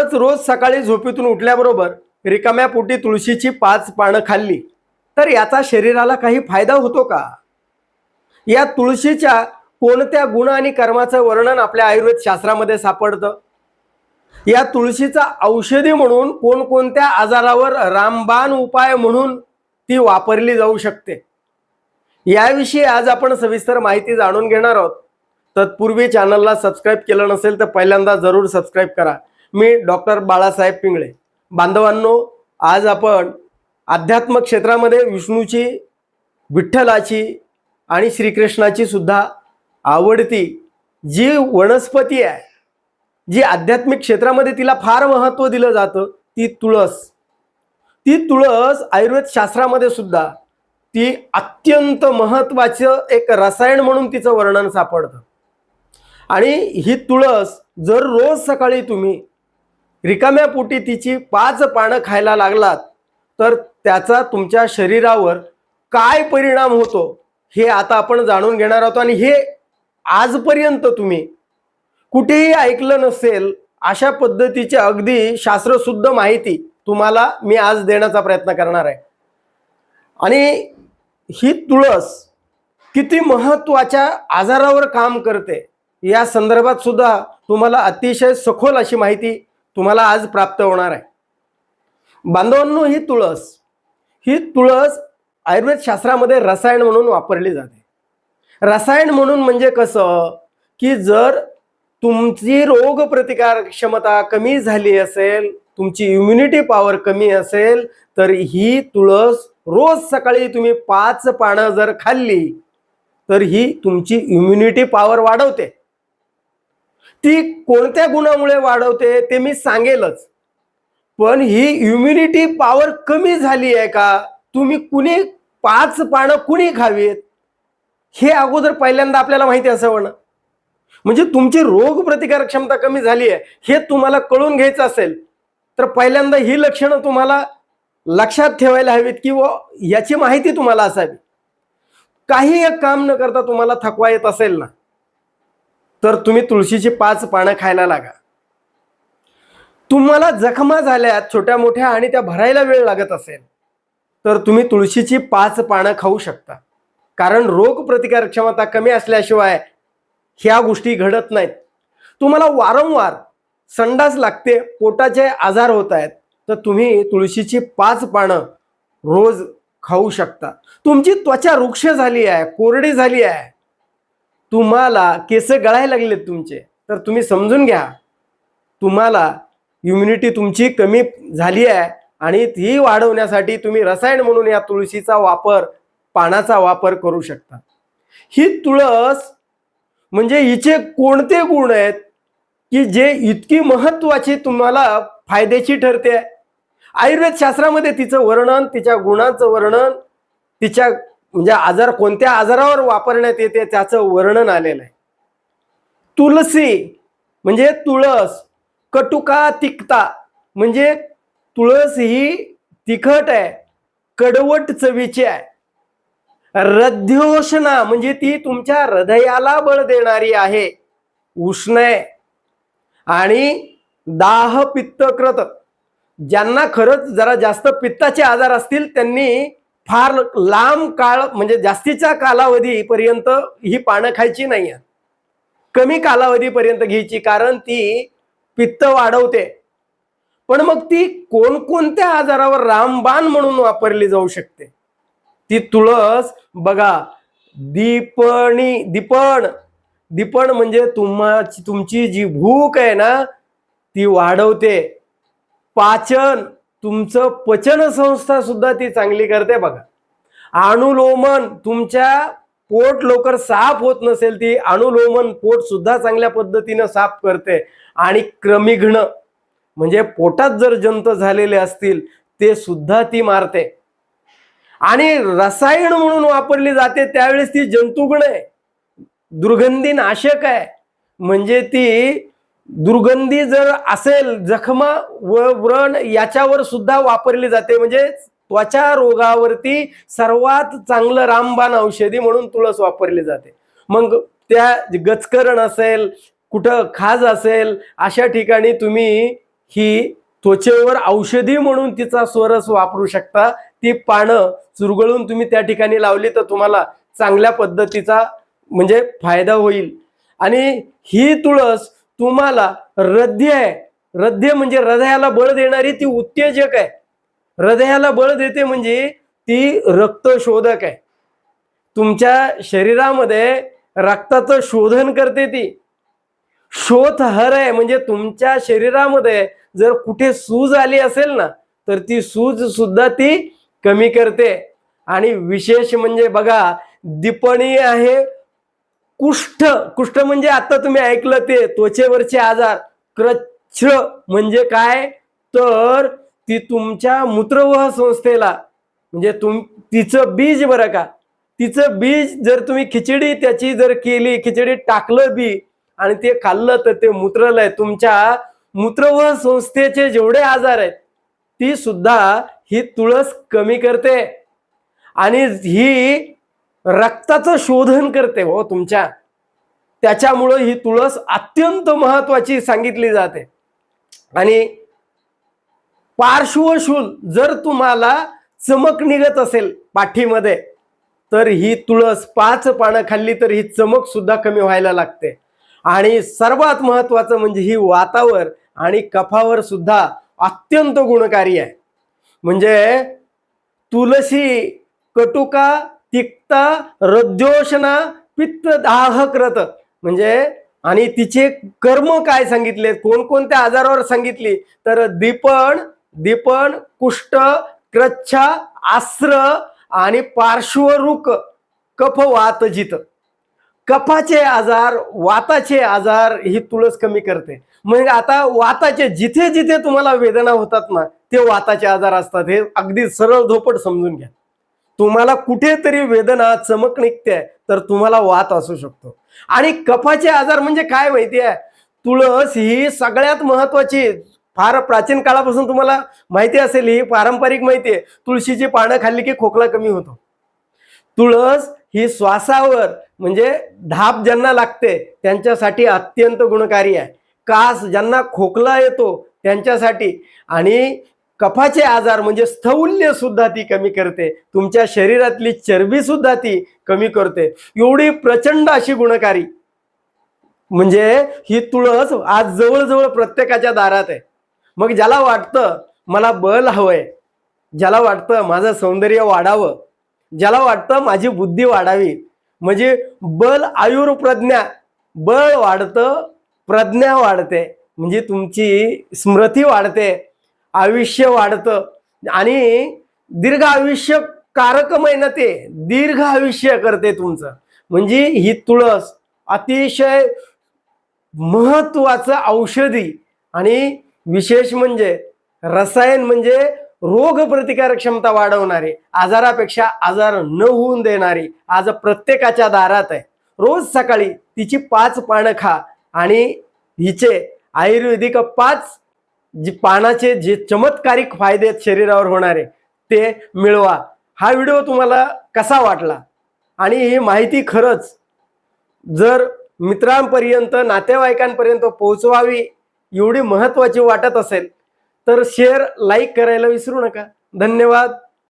खरंच रोज सकाळी झोपेतून उठल्याबरोबर रिकाम्या पोटी तुळशीची पाच पानं खाल्ली तर याचा शरीराला काही फायदा होतो का? या तुळशीच्या कोणत्या गुण आणि कर्माचं वर्णन आपल्या आयुर्वेद शास्त्रामध्ये सापडतं? या तुळशीचा औषधी म्हणून कोणकोणत्या आजारावर रामबाण उपाय म्हणून ती वापरली जाऊ शकते? याविषयी आज आपण सविस्तर माहिती जाणून घेणार आहोत. तत्पूर्वी चॅनलला सबस्क्राईब केलं नसेल तर पहिल्यांदा जरूर सबस्क्राईब करा. मी डॉक्टर बाळासाहेब पिंगळे. बांधवांनो आज आपण अध्यात्म क्षेत्रामध्ये विष्णूची विठ्ठलाची आणि श्रीकृष्णाची सुद्धा आवडती जी वनस्पती आहे जी आध्यात्मिक क्षेत्रामध्ये तिला फार महत्त्व दिलं जातं ती तुळस. ती तुळस आयुर्वेद शास्त्रामध्ये सुद्धा ती अत्यंत महत्त्वाचं एक रसायन म्हणून तिचं वर्णन सापडतं. आणि ही तुळस जर रोज सकाळी तुम्ही रिकाम्या पोटी तिची पाच पानं खायला लागलात तर त्याचा तुमच्या शरीरावर काय परिणाम होतो हे आता आपण जाणून घेणार आहोत आणि हे आजपर्यंत तुम्ही कुठेही ऐकलं नसेल अशा पद्धतीची अगदी शास्त्रशुद्ध माहिती तुम्हाला मी आज देण्याचा प्रयत्न करणार आहे. आणि ही तुळस किती महत्त्वाच्या आजारावर काम करते या संदर्भात सुद्धा तुम्हाला अतिशय सखोल अशी माहिती तुम्हाला आज प्राप्त होणार आहे. बांधवांनो ही तुळस ही तुळस आयुर्वेद शास्त्रामध्ये रसायन म्हणून वापरली जाते. रसायन म्हणून म्हणजे कसं? की जर तुमची रोग प्रतिकार क्षमता कमी झाली असेल तुमची इम्युनिटी पॉवर कमी असेल तर ही तुळस रोज सकाळी तुम्ही पाच पानं जर खाल्ली तर ही तुमची इम्युनिटी पॉवर वाढवते. ती कोणत्या गुणामुळे वाढवते ते मी सांगेलच. पण ही इम्युनिटी पॉवर कमी झाली आहे का? तुम्ही कुणी पाच पानं कुणी खावीत? हे अगोदर पहिल्यांदा आपल्याला माहिती असावं ना. म्हणजे तुमची रोग प्रतिकारक क्षमता कमी झाली आहे हे तुम्हाला कळून घ्यायचं असेल तर पहिल्यांदा ही लक्षणं तुम्हाला लक्षात ठेवायला हवीत की व याची माहिती तुम्हाला असावी. काही एक काम न करता तुम्हाला थकवा येत असेल ना. तर तुम्ही तुळशीची पाच पानं खायला लागा. तुम्हाला जखमा झाल्यात छोट्या मोठ्या आणि त्या भरायला वेळ लागत असेल तर तुम्ही तुळशीची पाच पानं खाऊ शकता. कारण रोग प्रतिकार क्षमता कमी असल्याशिवाय ह्या गोष्टी घडत नाहीत. तुम्हाला वारंवार संडास लागते पोटाचे आजार होत आहेत तर तुम्ही तुळशीची पाच पानं रोज खाऊ शकता. तुमची त्वचा वृक्ष झाली आहे कोरडी झाली आहे तुम्हाला केस गळायला लागलेत तुमचे तर तुम्ही समजून घ्या. तुम्हाला इम्युनिटी तुमची कमी झाली आहे आणि ती वाढवण्यासाठी तुम्ही रसायन म्हणून या तुळशीचा वापर पानाचा वापर करू शकता. ही तुळस म्हणजे हिचे कोणते गुण आहेत? की जे इतकी महत्वाची तुम्हाला फायद्याची ठरते. आयुर्वेद शास्त्रामध्ये तिचं वर्णन तिच्या गुणांचं वर्णन तिच्या म्हणजे आजार कोणत्या आजारावर वापरण्यात येते त्याचं वर्णन आलेलं आहे. तुलसी म्हणजे तुळस कटुका तिक्ता म्हणजे तुळस ही तिखट आहे कडवट चवीची आहे. रध्योषणा म्हणजे ती तुमच्या हृदयाला बळ देणारी आहे उष्ण आहे. आणि दाह पित्तकृत ज्यांना खरंच जरा जास्त पित्ताचे आजार असतील त्यांनी फार लांब काळ म्हणजे जास्तीच्या कालावधीपर्यंत ही पानं खायची नाही कमी कालावधीपर्यंत घ्यायची कारण ती पित्त वाढवते. पण मग ती कोणकोणत्या आजारावर रामबाण म्हणून वापरली जाऊ शकते? ती तुळस बघा दीपणी दीपण. दीपण म्हणजे तुम्हा तुमची जी भूक आहे ना ती वाढवते. पाचन. तुमचं पचन संस्था सुद्धा ती चांगली करते बघा. अनुलोमन तुमच्या पोट लवकर साफ होत नसेल ती अनुलोमन पोट सुद्धा चांगल्या पद्धतीनं साफ करते. आणि क्रमिघ्न म्हणजे पोटात जर जंत झालेले असतील ते सुद्धा ती मारते. आणि रसायन म्हणून वापरली जाते त्यावेळेस ती जंतुगण आहे. दुर्गंधी नाशक आहे. म्हणजे ती दुर्गंधी जर असेल जखमा व व्रण याच्यावर सुद्धा वापरली जाते. म्हणजे त्वचा रोगावरती सर्वात चांगलं रामबाण औषधी म्हणून तुळस वापरली जाते. मग त्या गचकरण असेल कुठं खाज असेल अशा ठिकाणी तुम्ही ही त्वचेवर औषधी म्हणून तिचा स्वरस वापरू शकता. ती पानं चुरगळून तुम्ही त्या ठिकाणी लावली तर तुम्हाला चांगल्या पद्धतीचा म्हणजे फायदा होईल. आणि ही तुळस तुम्हाला हृदय आहे. हृदय म्हणजे हृदयाला बळ देणारी ती उत्तेजक आहे. हृदयाला बळ देते म्हणजे ती रक्तशोधक आहे. तुमच्या शरीरामध्ये रक्ताचं शोधन करते ती. शोध हर आहे. म्हणजे तुमच्या शरीरामध्ये जर कुठे सूज आली असेल ना तर ती सूज सुद्धा ती कमी करते. आणि विशेष म्हणजे बघा दिपणी आहे कुष्ठ कुष्ठ म्हणजे आता तुम्ही ऐकलं ते त्वचेवरचे आजार. क्रच्छ म्हणजे काय? तर ती तुमच्या मूत्रवह संस्थेला म्हणजे तुम तिचं बीज बरं का? तिचं बीज जर तुम्ही खिचडी त्याची जर केली खिचडी टाकलं बी आणि ते खाल्लं तर ते मूत्रलय. तुमच्या मूत्रवह संस्थेचे जेवढे आजार आहेत ती सुद्धा ही तुळस कमी करते. आणि ही रक्ताचं शोधन करते हो तुमच्या. त्याच्यामुळं ही तुळस अत्यंत महत्वाची सांगितली जाते. आणि पार्श्वशूल जर तुम्हाला चमक निघत असेल पाठीमध्ये तर ही तुळस पाच पानं खाल्ली तर ही चमक सुद्धा कमी व्हायला लागते. आणि सर्वात महत्वाचं म्हणजे ही वातावर आणि कफावर सुद्धा अत्यंत गुणकारी आहे. म्हणजे तुलसी कटुका तिक्त रद्योषणा पित्त दाह दाहक्रत म्हणजे आणि तिचे कर्म काय सांगितले कोणकोणत्या आजारावर सांगितली? तर दीपण दीपण कुष्ठ क्रच्छा आस्र आणि पार्श्वरूक कफ वातजित कफाचे आजार वाताचे आजार ही तुळस कमी करते. म्हणजे आता वाताचे जिथे जिथे तुम्हाला वेदना होतात ना ते वाताचे आजार असतात. हे अगदी सरळ धोपट समजून घ्या. तुम्हाला कुठेतरी वेदना चमक निघते तर तुम्हाला वात असू शकतो. आणि कफाचे आजार म्हणजे काय माहिती आहे तुळस ही सगळ्यात महत्वाची फार प्राचीन काळापासून तुम्हाला माहिती असेल ही पारंपरिक माहिती आहे तुळशीची पानं खाल्ली की खोकला कमी होतो. तुळस ही श्वासावर म्हणजे धाप ज्यांना लागते त्यांच्यासाठी अत्यंत गुणकारी आहे. कास ज्यांना खोकला येतो त्यांच्यासाठी. आणि कफाचे आजार म्हणजे स्थौल्य सुद्धा ती कमी करते. तुमच्या शरीरातली चरबी सुद्धा ती कमी करते. एवढी प्रचंड अशी गुणकारी. म्हणजे ही तुळस आज जवळजवळ प्रत्येकाच्या दारात आहे. मग ज्याला वाटतं मला बल हवंय. ज्याला वाटतं माझं सौंदर्य वाढावं. ज्याला वाटतं माझी बुद्धी वाढावी. म्हणजे बल आयुर्प्रज्ञा. बळ वाढतं प्रज्ञा वाढते. म्हणजे तुमची स्मृती वाढते. आयुष्य वाढतं. आणि दीर्घ आयुष्य कारक ना ते दीर्घ आयुष्य करते तुमचं. म्हणजे ही तुळस अतिशय महत्वाचं औषधी आणि विशेष म्हणजे रसायन म्हणजे रोग प्रतिकारक क्षमता वाढवणारी आजारापेक्षा आजार न होऊन देणारी आज प्रत्येकाच्या दारात आहे. रोज सकाळी तिची पाच पानं खा आणि हिचे आयुर्वेदिक पाच जी पानाचे जे चमत्कारिक फायदे आहेत शरीरावर होणारे ते मिळवा. हा व्हिडिओ तुम्हाला कसा वाटला? आणि ही माहिती खरंच जर मित्रांपर्यंत नातेवाईकांपर्यंत पोहोचवावी एवढी महत्त्वाची वाटत असेल तर शेअर लाईक करायला विसरू नका. धन्यवाद.